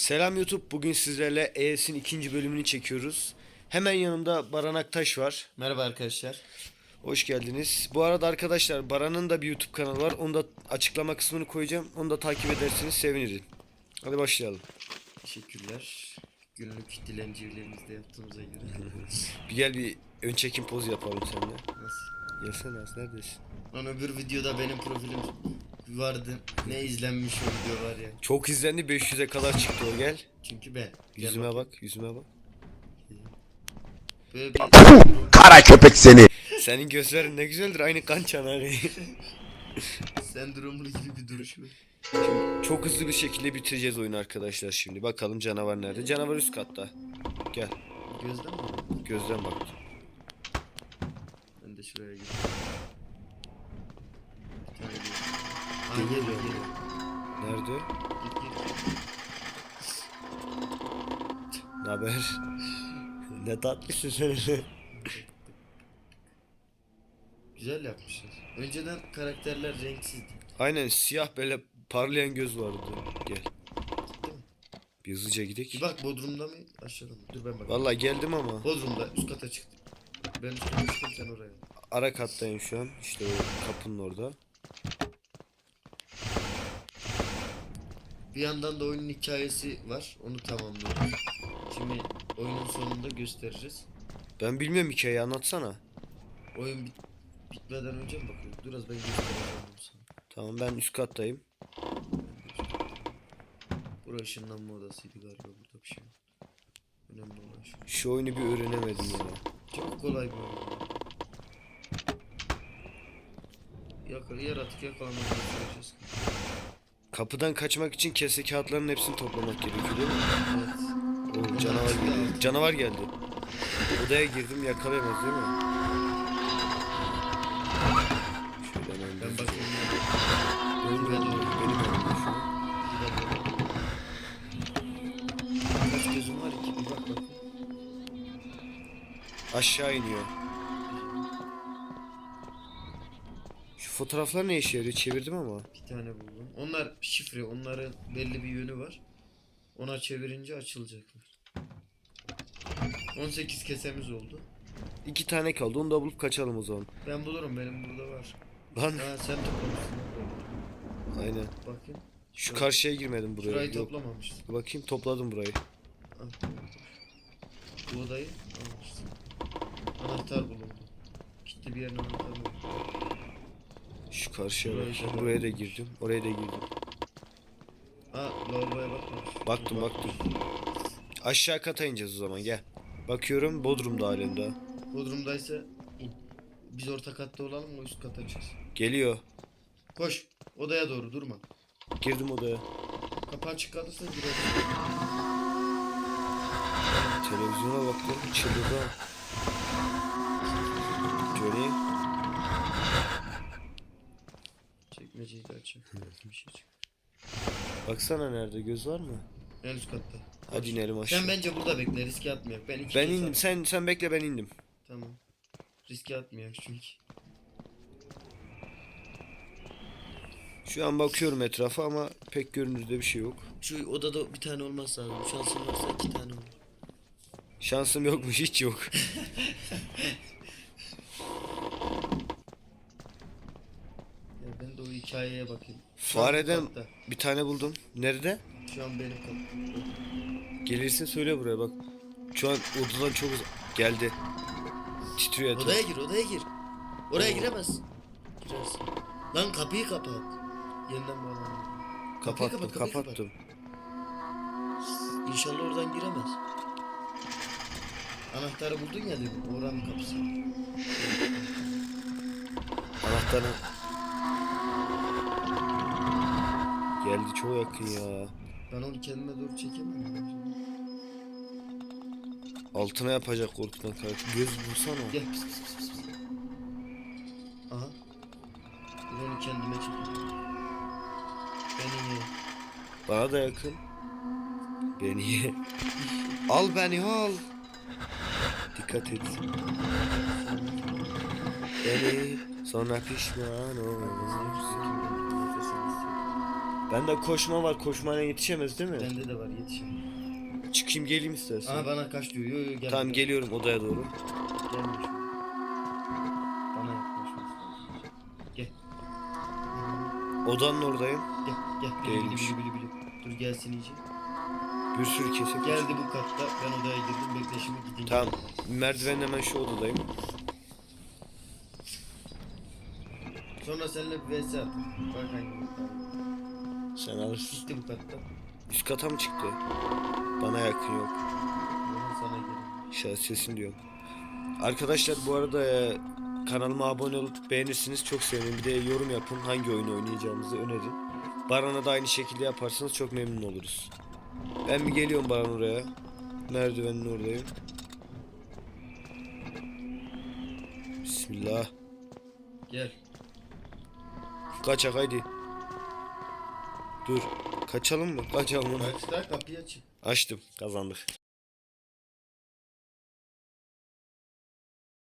Selam YouTube. Bugün sizlerle ES'in ikinci bölümünü çekiyoruz. Hemen yanımda Baran Aktaş var. Merhaba arkadaşlar. Hoş geldiniz. Bu arada arkadaşlar Baran'ın da bir YouTube kanalı var. Onu da açıklama kısmını koyacağım. Onu da takip ederseniz sevinirim. Hadi başlayalım. Teşekkürler. Günlük dilencilerimizi de yaptığımıza göre. Bir gel bir ön çekim pozu yapalım seninle. Nasıl? Gelsene az neredesin? Lan öbür videoda benim profilim vardı. Ne izlenmiş o video var ya. Çok izlendi 500'e kadar çıktı o gel. Çünkü ben. Gel Yüzüme bak. bak yüzüme bak. Böyle bir Kara köpek seni. Senin gözlerin ne güzeldir aynı kan çanağı. sendromlu gibi bir duruş var. Çok hızlı bir şekilde bitireceğiz oyunu arkadaşlar şimdi. Bakalım canavar nerede? Canavar üst katta. Gel Gözden mi? gözden bak. Ben de şuraya gideyim. Bir tane geliyor. Aa geliyor geliyor. Nerede? Git git. Ne haber? ne tatlısın sen. Güzel yapmışlar. Önceden karakterler renksizdi. Aynen siyah böyle parlayan göz vardı. Gel. Bir hızlıca Bir gidelim. bak Bodrum'da mı aşağıda mı? Dur ben bakayım. Vallahi geldim ama Bodrum'da üst kata çıktım. Ben üst kata çıktım sen oraya. ara kattayım şu an. İşte o kapının orada. Bir yandan da oyunun hikayesi var. Onu tamamlıyoruz. Şimdi oyunun sonunda göstereceğiz. Ben bilmiyorum hikayeyi anlatsana. Oyun bit bitmeden önce mi bakıyoruz? Dur az ben göstereceğim sana. Tamam ben üst kattayım. Burası ışınlanma odasıydı galiba burada bir şey. Önemli olan şu. Şu oyunu bir öğrenemedim ya. Çok kolay bir oyun. Yakar, yaratık yakalamaya çalışacağız. Kapıdan kaçmak için kese kağıtlarının hepsini toplamak gerekiyor değil mi? Evet. Oo, canavar geldi. Canavar geldi. Odaya girdim yakalayamaz değil mi? Şuradan Ben bakayım. Benim Şuraya doğru. benim önümde şu an. Kaç gözüm var ki bir bak bak. Aşağı iniyor. Fotoğraflar ne işe yarıyor? Çevirdim ama. Bir tane buldum. Onlar şifre, onların belli bir yönü var. Ona çevirince açılacaklar. 18 kesemiz oldu. İki tane kaldı. Onu da bulup kaçalım o zaman. Ben bulurum benim burada var. Lan Ha sen toplamışsın. aynen. Bakayım. Şu karşıya girmedim buraya. Şurayı Yok. toplamamışsın. Bakayım topladım burayı. Al. Bu odayı almışsın. Anahtar bulundu. Gitti bir yerine anahtar bulundu. Şu karşıya Burayı bak. da- Buraya da girdim. Oraya da girdim. Ha lavaboya bakmamış. Baktım baktım. Aşağı kata ineceğiz o zaman gel. Bakıyorum Bodrum'da halen daha. Bodrum'daysa in. Biz orta katta olalım o üst kata çıksın. Geliyor. Koş. Odaya doğru durma. Girdim odaya. Kapı açık kalırsa girelim. Televizyona baktım. Çıldırdı. Johnny. Çekmeceyi de açayım. Bir şey çık. Baksana nerede göz var mı? En üst katta. Hadi inelim aşağı. Sen bence burada bekle riske atmayak. Ben iki Ben kez indim. Sen sen bekle ben indim. Tamam. Riske atmayak çünkü. Şu an bakıyorum etrafa ama pek görünürde bir şey yok. Şu odada bir tane olmaz lazım. Şansın varsa iki tane olur. Şansım yokmuş hiç yok. O hikayeye bakayım. Şu an bu Fareden bir tane buldum. Nerede? Şu an benim kapım. Gelirse söyle buraya bak. Şu an odadan çok uz- geldi. Titriyor etraf. Odaya gir odaya gir. Oraya giremez. Girersin. Lan kapıyı kapat. Yeniden bağlan. Kapattım kapat, kapıyı kapattım. İnşallah oradan giremez. Anahtarı buldun ya dedim. Oranın kapısı. Anahtarı. Geldi çok yakın ya. Ben onu kendime doğru çekemem. Altına yapacak korkudan karakter. Göz vursana. Gel pis pis pis pis. pis. Aha. Ben onu kendime çekeyim. Beni ye. Bana da yakın. Beni ye. al beni al. Dikkat et. Beni sonra pişman olursun. Bende koşma var. Koşmayla yetişemez değil mi? Bende de var yetişim. Çıkayım geleyim istersen. Aha bana kaç diyor. Yo yo gel. tamam gel. geliyorum odaya doğru. Şu. Bana yaklaşması lazım. Gel. Odanın oradayım. Gel gel. Bili bili bili bili. Dur gelsin iyice. Bir sürü kesik. Geldi bu katta. Ben odaya girdim. Bekle şimdi gidin. Tamam. Merdivenin hemen şu odadayım. Sonra seninle bir vs at. Bak hangi Sen alırsın. Gitti bu katta. Üst kata mı çıktı? Bana yakın yok. Onun sana gelin. Şahit sesin diyorum. Arkadaşlar bu arada e, kanalıma abone olup beğenirsiniz çok sevinirim. Bir de yorum yapın hangi oyunu oynayacağımızı önerin. Baran'a da aynı şekilde yaparsanız çok memnun oluruz. Ben bir geliyorum Baran oraya. Merdivenin oradayım. Bismillah. Gel. Kaçak haydi. Dur. Kaçalım mı? Kaçalım mı? Kaçta kapıyı açık. Açtım. Kazandık.